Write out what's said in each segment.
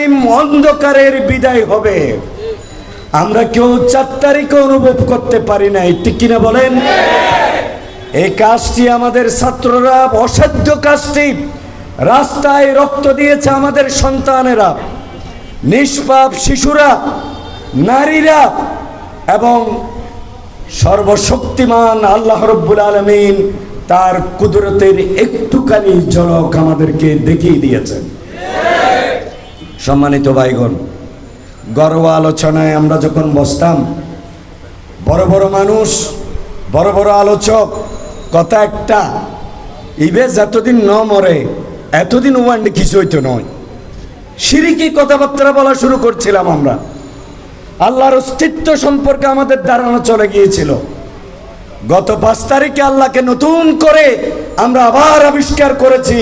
অন্ধকারের বিদায় হবে। আমরা কেউ চার তারিখে অনুভব করতে পারি নাই, ঠিক কিনা বলেন? এই কাজটি আমাদের ছাত্ররা, অসাধ্য কাজটি। রাস্তায় রক্ত দিয়েছে আমাদের সন্তানেরা, নিষ্পাপ শিশুরা, নারীরা, এবং সর্বশক্তিমান আল্লাহ রব্বুল আলমিন তার কুদরতের একটুখানি ঝলক আমাদেরকে দেখিয়ে দিয়েছেন। সম্মানিত ভাইগণ, গর্ব আলোচনায় আমরা যখন বসতাম, বড় বড় মানুষ, বড় বড় আলোচক, কথা একটা, ইবে যতদিন ন মরে, এতদিন ওয়ান্ডে কিছু হইতো নয়। সিরিকি কথাবার্তা বলা শুরু করছিলাম আমরা। আল্লাহর অস্তিত্ব সম্পর্কে আমাদের ধারণা চলে গিয়েছিল। গত পাঁচ তারিখে আল্লাহকে নতুন করে আমরা আবার আবিষ্কার করেছি।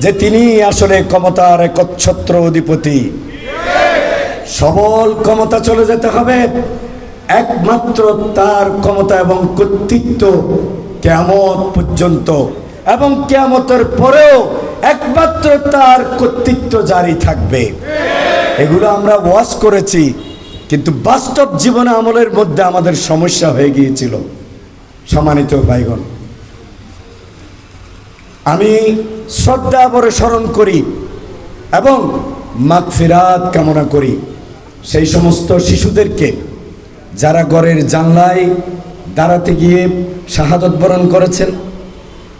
যে তিনি আসলে ক্ষমতার একচ্ছত্র অধিপতি। সবল ক্ষমতা চলে যেতে হবে। একমাত্র তার ক্ষমতা এবং কর্তৃত্ব কেমত পর্যন্ত। এবং কেয়ামতের পরেও একমাত্র তার কর্তৃত্ব জারি থাকবে। এগুলো আমরা ওয়াশ করেছি, কিন্তু বাস্তব জীবনে আমলের মধ্যে আমাদের সমস্যা হয়ে গিয়েছিল। সম্মানিত ভাইগণ আমি শ্রদ্ধা ভরে স্মরণ করি এবং মাগফিরাত কামনা করি সেই সমস্ত শিশুদেরকে যারা ঘরের জানলায় দাঁড়াতে গিয়ে শাহাদত বরণ করেছেন,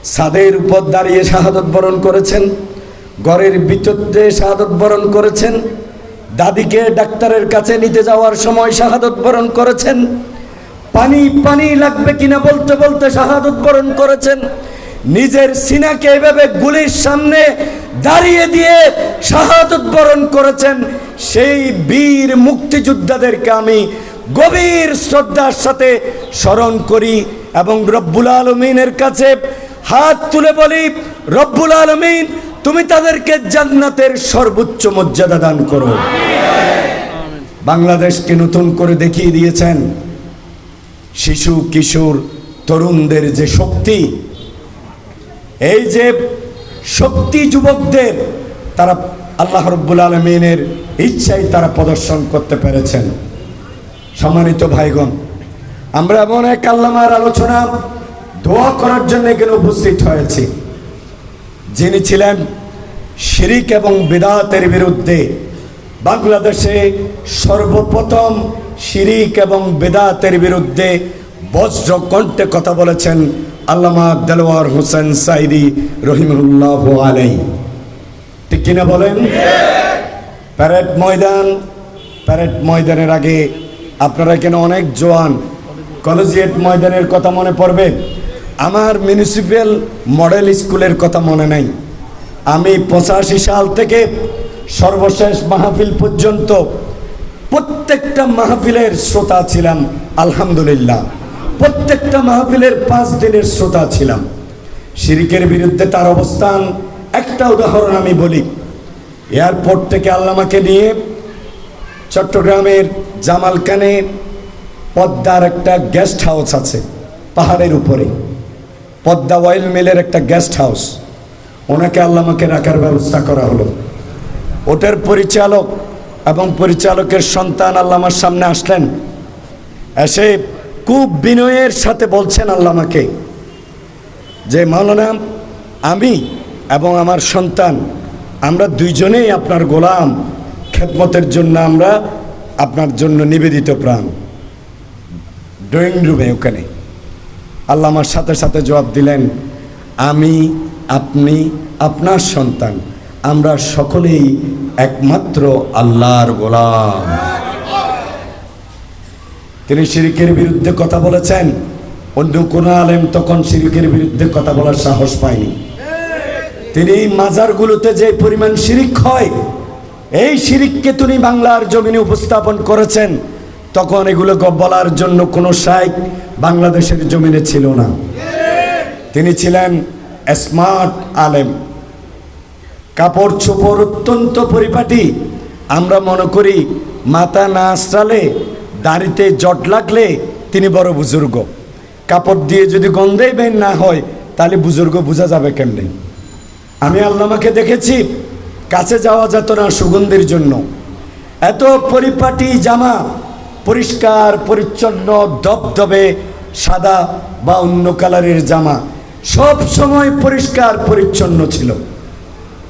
ছাদের উপর দাঁড়িয়ে শাহাদত বরণ করেছেন, ঘরের বিচত্তে শাহাদত বরণ করেছেন, দাদিকে ডাক্তারের কাছে নিতে যাওয়ার সময় শাহাদত বরণ করেছেন, পানি পানি লাগবে কিনা বলতে বলতে শাহাদত বরণ করেছেন নিজের সিনাকে এভাবে গুলির সামনে দাঁড়িয়ে দিয়ে শাহাদত বরণ করেছেন, সেই বীর মুক্তিযোদ্ধাদেরকে আমি গভীর শ্রদ্ধার সাথে স্মরণ করি এবং রব্বুল আলমিনের কাছে হাত তুলে বলি, রব্বুল আলমিন, তুমি তাদেরকে জান্নাতের সর্বোচ্চ মর্যাদা দান করো। বাংলাদেশকে নতুন করে দেখিয়ে দিয়েছেন শিশু, কিশোর, তরুণদের যে শক্তি এই যে শক্তি যুবকদের, তারা আল্লাহ রব্বুল আলমিনের ইচ্ছাই তারা প্রদর্শন করতে পেরেছেন। সম্মানিত ভাইগণ, আমরা এমন এক আল্লামার আলোচনা দোয়া করার জন্য এখানে উপস্থিত হয়েছি। যিনি ছিলেন শিরিক এবং বিদাতের বিরুদ্ধে বাংলাদেশে সর্বপ্রথম শিরিক এবং বেদাতের বিরুদ্ধে বজ্র কণ্ঠে কথা বলেছেন আল্লামা দেলোয়ার হোসেন সাইদি রহিমুল্লাহ আলাই ঠিক কিনা বলেন? প্যারেড ময়দান, প্যারেড ময়দানের আগে আপনারা এখানে অনেক জোয়ান? কলেজিয়েট ময়দানের কথা মনে পড়বে? আমার মিউনিসিপ্যাল মডেল স্কুলের কথা মনে নাই। আমি পঁচাশি সাল থেকে সর্বশেষ মাহফিল পর্যন্ত প্রত্যেকটা মাহফিলের শ্রোতা ছিলাম, আলহামদুলিল্লাহ। প্রত্যেকটা মাহফিলের পাঁচ দিনের শ্রোতা ছিলাম। শিরিকের বিরুদ্ধে তার অবস্থান, একটা উদাহরণ আমি বলি। এয়ারপোর্ট থেকে আল্লামাকে নিয়ে চট্টগ্রামের জামালকানে পদ্মার একটা গেস্ট হাউস আছে, পাহাড়ের উপরে। পদ্মা অয়েল মিলের একটা গেস্ট হাউস ওনাকে আল্লামাকে রাখার ব্যবস্থা করা হলো। ওটার পরিচালক এবং পরিচালকের সন্তান আল্লামার সামনে আসলেন। এসে খুব বিনয়ের সাথে বলছেন আল্লামাকে যে, মাওলানা, আমি এবং আমার সন্তান, আমরা দুইজনেই আপনার গোলাম। খেদমতের জন্য আমরা আপনার জন্য নিবেদিত প্রাণ। ড্রয়িং রুমে ওখানে। আল্লাহ আমার সাথে সাথে জবাব দিলেন, আমি, আপনি, আপনার সন্তান, আমরা সকলেই একমাত্র আল্লাহর গোলাম। তিনি শিরিকের বিরুদ্ধে কথা বলেছেন। অন্য কোন আলেম তখন শিরিকের বিরুদ্ধে কথা বলার সাহস পায়নি। তিনি এই মাজারগুলোতে যে পরিমাণ শিরিক হয়, এই শিরিককে তিনি বাংলার জমিনে উপস্থাপন করেছেন, তখন এগুলো বলার জন্য কোনো সাইক বাংলাদেশের জমিনে ছিল না। তিনি ছিলেন স্মার্ট আলেম। কাপড় চোপড় অত্যন্ত পরিপাটি। আমরা মনে করি, মাথা না আশ্রালে দাড়িতে জট লাগলে তিনি বড় বুজুর্গ। কাপড় দিয়ে যদি গন্ধেই বের না হয়, তাহলে বুজুর্গ বোঝা যাবে কেমনে? আমি আল্লামাকে দেখেছি, কাছে যাওয়া যেত না সুগন্ধির জন্য। এত পরিপাটি জামা, পরিষ্কার, পরিচ্ছন্ন দবদবে সাদা বা অন্য কালারের জামা, সব সময় পরিষ্কার, পরিচ্ছন্ন ছিল।